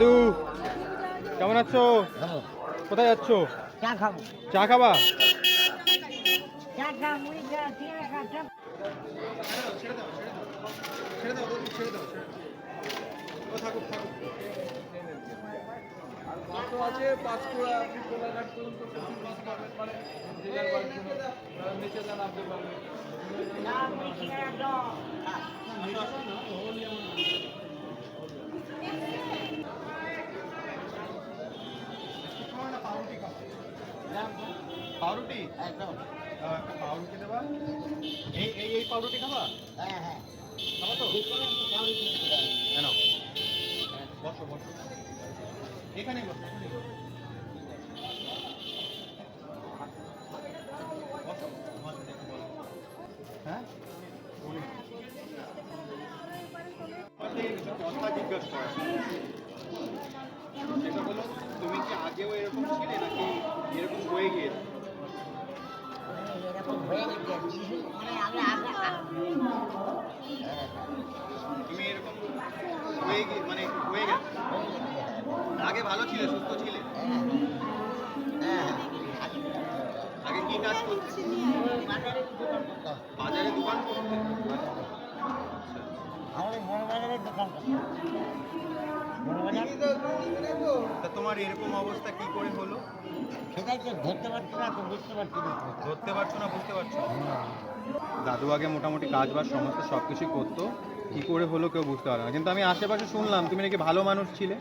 দাদু কেমন আছো? কোথায় যাচ্ছ? চা খাব। চা খাবা? আছে পাঁচকুড়া কোলাঘাট পর্যন্ত প্রচুর বাস পাবেন মানে যে যার বাড়ির জন্য নিচে যা নামতে পারবে চা মুড়ি পাউরুটি? একদম। একটা পাউরুটি দেবা? এই এই এই পাউরুটি খাবা? হ্যাঁ হ্যাঁ। খাবা তো। কেন? বসো বসো। এখানেই বসো। হ্যাঁ? কথা জিজ্ঞেস করা। সেটা হলো তুমি কি আগেও এরকম ছিলে নাকি ভালো ছিলে সুস্থ ছিলে? হ্যাঁ, হ্যাঁ। আগে কি কাজ করতে? বাজারে দোকান। করতে? আমাদের বড় দোকান তোমার এরকম অবস্থা কি করে হলো? সেটাই তো ধরতে পারছি না তো বুঝতে পারছি না। ধরতে পারছ না বুঝতে পারছ? দাদু আগে মোটামুটি কাজ বাজ সমস্ত সব কিছুই করতো। কি করে হলো কেউ বুঝতে পারে না। কিন্তু আমি আশেপাশে শুনলাম তুমি নাকি ভালো মানুষ ছিলে?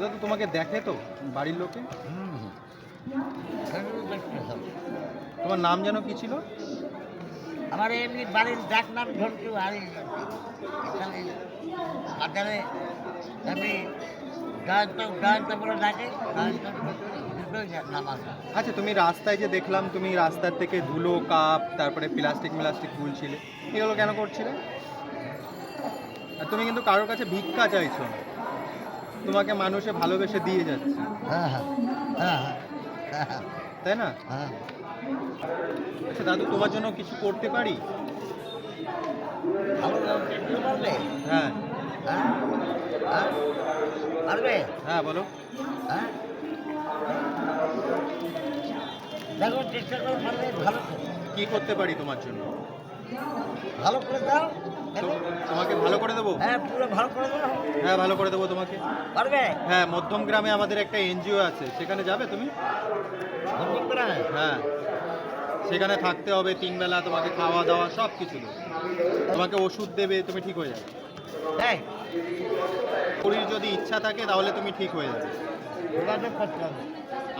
দাদু তোমাকে দেখে তো বাড়ির লোকে। তোমার নাম যেন কি ছিল? আমার এমনি বাড়ির ডাক নাম ঝন্টু আর বাজারে জয়ন্ত জয়ন্ত বলে ডাকে আছে। আচ্ছা তুমি রাস্তায় যে দেখলাম তুমি রাস্তার থেকে ধুলো কাপ তারপরে প্লাস্টিক মিলাস্টিক তুলছিলে এগুলো কেন করছিলে? আর তুমি কিন্তু কারোর কাছে ভিক্ষা চাইছো না। তোমাকে মানুষে ভালোবেসে দিয়ে যাচ্ছে। হ্যাঁ হ্যাঁ হ্যাঁ হ্যাঁ তাই না? হ্যাঁ। আচ্ছা দাদু তোমার জন্য কিছু করতে পারি? ভালো দেখতে পারবে? হ্যাঁ। হ্যাঁ হ্যাঁ। পারবে? হ্যাঁ বলো। হ্যাঁ। দেখো চেষ্টা করো ভালো। কি করতে পারি তোমার জন্য? ভালো করে দাও। তোমাকে ভালো করে দেবো? হ্যাঁ পুরো ভালো করে দাও। হ্যাঁ ভালো করে দেবো তোমাকে। পারবে? হ্যাঁ মধ্যম গ্রামে আমাদের একটা এনজিও আছে। সেখানে যাবে তুমি? করে হ্যাঁ। সেখানে থাকতে হবে তিন বেলা তোমাকে খাওয়া দাওয়া সব কিছু তোমাকে ওষুধ দেবে তুমি ঠিক হয়ে যাবে। তাই শরীর যদি ইচ্ছা থাকে তাহলে তুমি ঠিক হয়ে যাবে।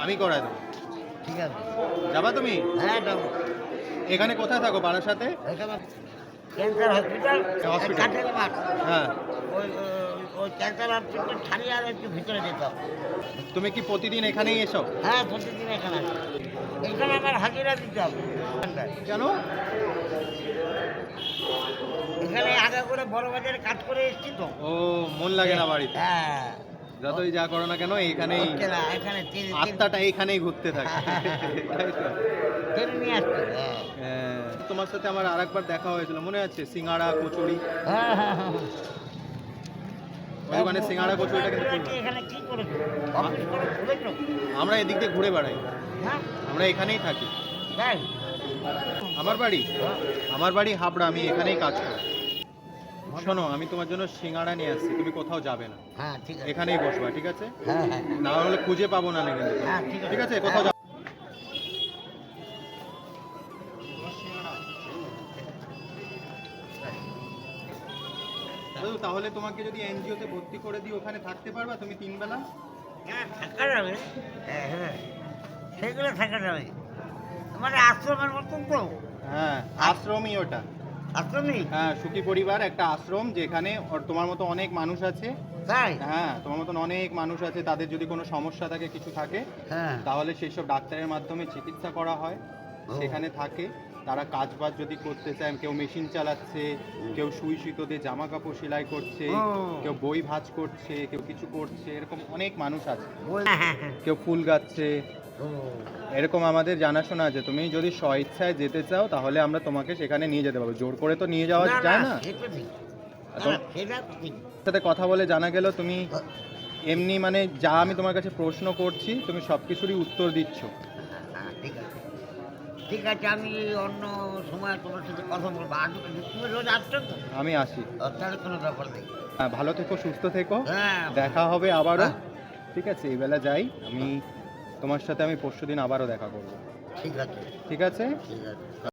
আমি করাই দেবো। ঠিক আছে। যাবা তুমি? হ্যাঁ যাব। এখানে কোথায় থাকো পাড়ার সাথে ক্যান্সার হসপিটাল হসপিটাল। কাঠের মাঠ হ্যাঁ। ওই ওই- ওই ক্যান্সার হসপিটাল ছাড়িয়ে আর একটু ভিতরে তুমি কি প্রতিদিন এখানেই এসো? হ্যাঁ প্রতিদিন এখানে এখানে আমার হাজিরা দিতে হবে কেন? এখানে আগে করে বড় বাজারে কাজ করে এসছি তো। ও মন লাগে না বাড়িতে? হ্যাঁ। যতই যা করো না কেন এখানেই এখানে আত্মাটা এইখানেই ঘুরতে থাকে। আসতে হবে। হ্যাঁ, তোমার সাথে আমার আরেকবার দেখা হয়েছিল মনে আছে? সিঙ্গাড়া কচুরি? হ্যাঁ হ্যাঁ হ্যাঁ। সিঙ্গাড়া কচুরিটা কিন্তু আমরা এদিক দিয়ে ঘুরে বেড়াই। হ্যাঁ। আমরা এখানেই থাকি। আমার বাড়ি? হ্যাঁ। আমার বাড়ি হাবড়া আমি এখানেই কাজ করি। শোনো আমি তোমার জন্য সিঙ্গাড়া নিয়ে আসছি তুমি কোথাও যাবে না। হ্যাঁ ঠিক আছে। এখানেই বসবা ঠিক আছে? হ্যাঁ হ্যাঁ না হলে খুঁজে পাবো না না কিন্তু। হ্যাঁ, ঠিক আছে। ঠিক আছে কোথাও যাব দাদু, তাহলে তোমাকে যদি এনজিওতে ভর্তি করে দিই ওখানে থাকতে পারবা তুমি তিন বেলা? হ্যাঁ থাকা যাবে হ্যাঁ হ্যাঁ। সেগুলো থাকা যাবে মানে আশ্রমের মতন তো। হ্যাঁ আশ্রমই ওটা। আশ্রমই হ্যাঁ সুখী পরিবার একটা আশ্রম যেখানে তোমার মতো অনেক মানুষ আছে। তাই? হ্যাঁ তোমার মতন অনেক মানুষ আছে তাদের যদি কোনো সমস্যা থাকে কিছু থাকে হ্যাঁ। তাহলে সেই সব ডাক্তারের মাধ্যমে চিকিৎসা করা হয়। সেখানে থাকে। তারা কাজ বাজ যদি করতে চায় কেউ মেশিন চালাচ্ছে কেউ সুই সুতো দিয়ে জামা কাপড় সেলাই করছে কেউ বই ভাঁজ করছে কেউ কিছু করছে এরকম অনেক মানুষ আছে। হ্যাঁ হ্যাঁ হ্যাঁ। কেউ ফুল গাচ্ছে। এরকম আমাদের জানাশোনা আছে তুমি যদি স্বইচ্ছায় যেতে চাও তাহলে আমরা তোমাকে সেখানে নিয়ে যেতে পারব। জোর করে তো নিয়ে যাওয়া যায় না? সাথে কথা বলে জানা গেল তুমি এমনি মানে যা আমি তোমার কাছে প্রশ্ন করছি তুমি সব কিছুরই উত্তর দিচ্ছ। ঠিক আছে আমি অন্য সময় তোমার সাথে কথা বলব। আজ তুমি রোজ আসছো তো? আমি আসি। তাহলে কোনো ব্যাপার নেই। হ্যাঁ, ভালো থেকো সুস্থ থেকো। হ্যাঁ। দেখা হবে আবারও। হ্যাঁ। ঠিক আছে এই বেলা যাই। আমি তোমার সাথে আমি পরশু দিন আবারও দেখা করব। ঠিক আছে। ঠিক আছে? ঠিক আছে।